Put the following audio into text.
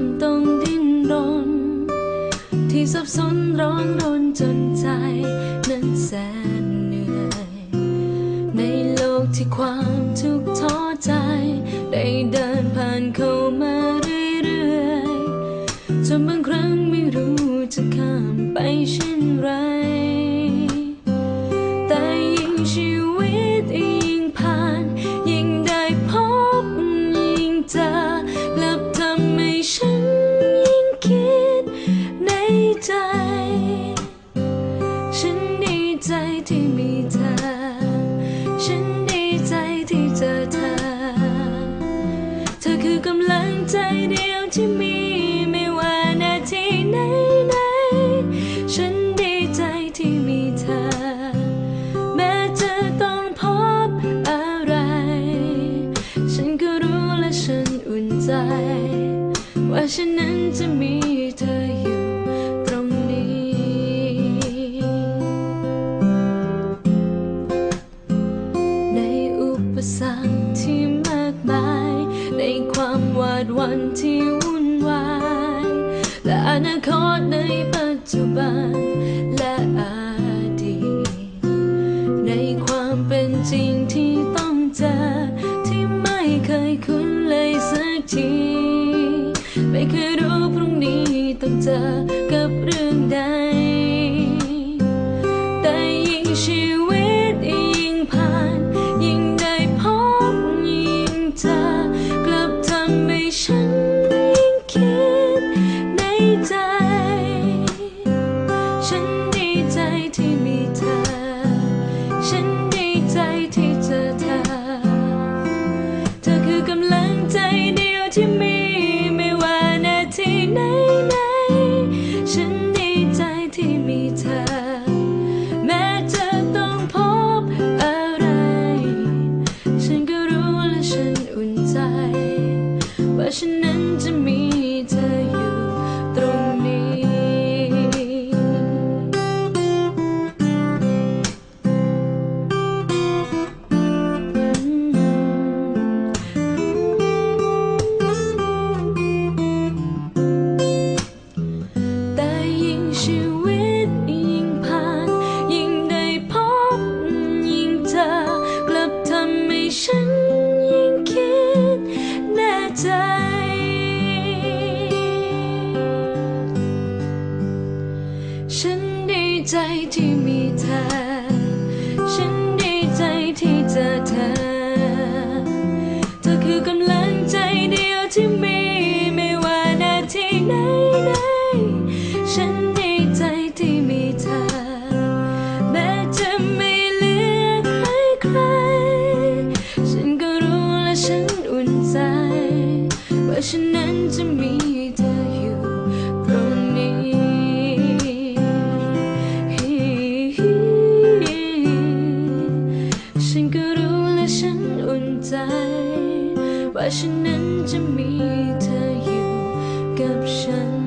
นต้องดิ้นรน ที่สับสนร้อนรนจนใจนั้นแสนเหนื่อย ในโลกที่ความทุกข์ท้อใจ ได้เดินผ่านเข้ามาเรื่อยๆจนบางครั้งไม่รู้จะข้ามไปเช่นไร ใจ ฉันดีใจที่มีเธอ ฉันดีใจที่เจอเธอ เธอคือกำลังใจเดียวที่มี ปสรรคที่มากมาย ในความหวาดวันที่วุ่นวาย และอนาคตในปัจจุบัน และอดีต ในความเป็นจริงที่ต้องเจอ ที่ไม่เคยคุ้นเลยสักที ไม่เคยรู้พรุ่งนี้ต้องเจอกับเรื่องใด ใจที่เจอเธอ เธอคือกำลังใจเดียวที่มีไม่ว่านาทีไหน ฉันยิ่งคิดแน่ใจ ฉันดีใจที่มีเธอ นั้นจะมีเธออยู่ตรงนี้ ฉันก็รู้และฉันอุ่นใจ ว่าฉันนั้นจะมีเธออยู่กับฉัน